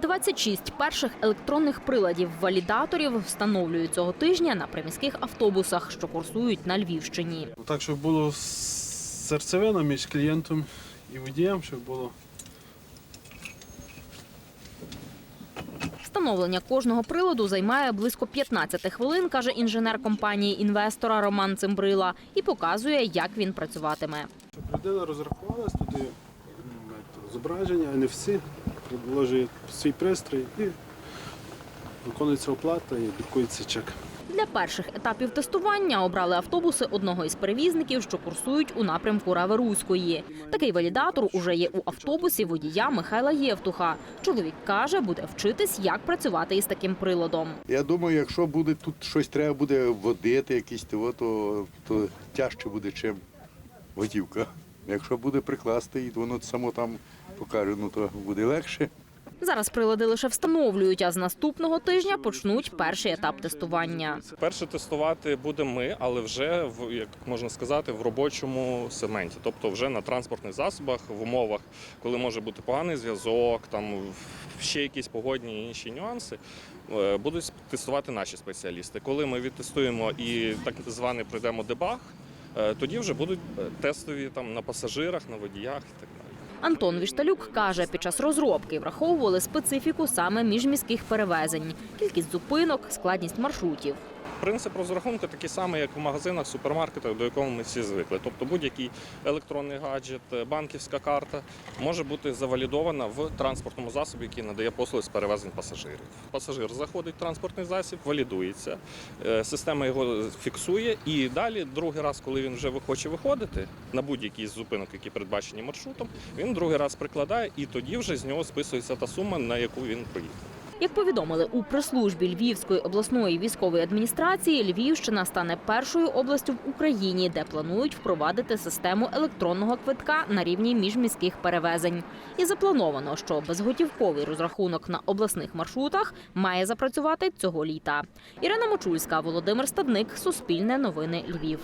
26 перших електронних приладів валідаторів встановлюють цього тижня на приміських автобусах, що курсують на Львівщині. Так, щоб було серцевина між клієнтом і водієм, щоб було Встановлення кожного приладу займає близько 15 хвилин, каже інженер компанії інвестора Роман Цимбрила, і показує, як він працюватиме. Щоб людина розрахувалась, туди м, як то, зображення, NFC, вложує свій пристрій і виконується оплата і друкується чек. Для перших етапів тестування обрали автобуси одного із перевізників, що курсують у напрямку Раверуської. Такий валідатор уже є у автобусі водія Михайла Євтуха. Чоловік каже, буде вчитись, як працювати із таким приладом. Я думаю, якщо буде тут щось треба буде водити, якісь того, то, то тяжче буде, чим водівка. Якщо буде прикласти і воно само там покаже, ну то буде легше. Зараз прилади лише встановлюють, а з наступного тижня почнуть перший етап тестування. Перше тестувати будемо ми, але вже в як можна сказати, в робочому сегменті, тобто вже на транспортних засобах, в умовах, коли може бути поганий зв'язок, там ще якісь погодні і інші нюанси. е, Будуть тестувати наші спеціалісти. Коли ми відтестуємо і так званий пройдемо дебаг, е, тоді вже будуть е, тестові там на пасажирах, на водіях і так далі. Антон Вішталюк каже, під час розробки враховували специфіку саме міжміських перевезень, кількість зупинок, складність маршрутів. Принцип розрахунку такий самий, як в магазинах, супермаркетах, до якого ми всі звикли. Тобто будь-який електронний гаджет, е, банківська карта може бути завалідована в транспортному засобі, який надає послуги з перевезень пасажирів. Пасажир заходить в транспортний засіб, валідується, е, система його фіксує, і далі, другий раз, коли він вже хоче виходити на будь-який з зупинок, які передбачені маршрутом, він другий раз прикладає, і тоді вже з нього списується та сума, на яку він проїхав. Як повідомили у прес-службі Львівської обласної військової адміністрації, Львівщина стане першою областю в Україні, де планують впровадити систему електронного квитка на рівні міжміських перевезень. І заплановано, що безготівковий розрахунок на обласних маршрутах має запрацювати цього літа. Ірина Мочульська, Володимир Стадник, Суспільне новини Львів.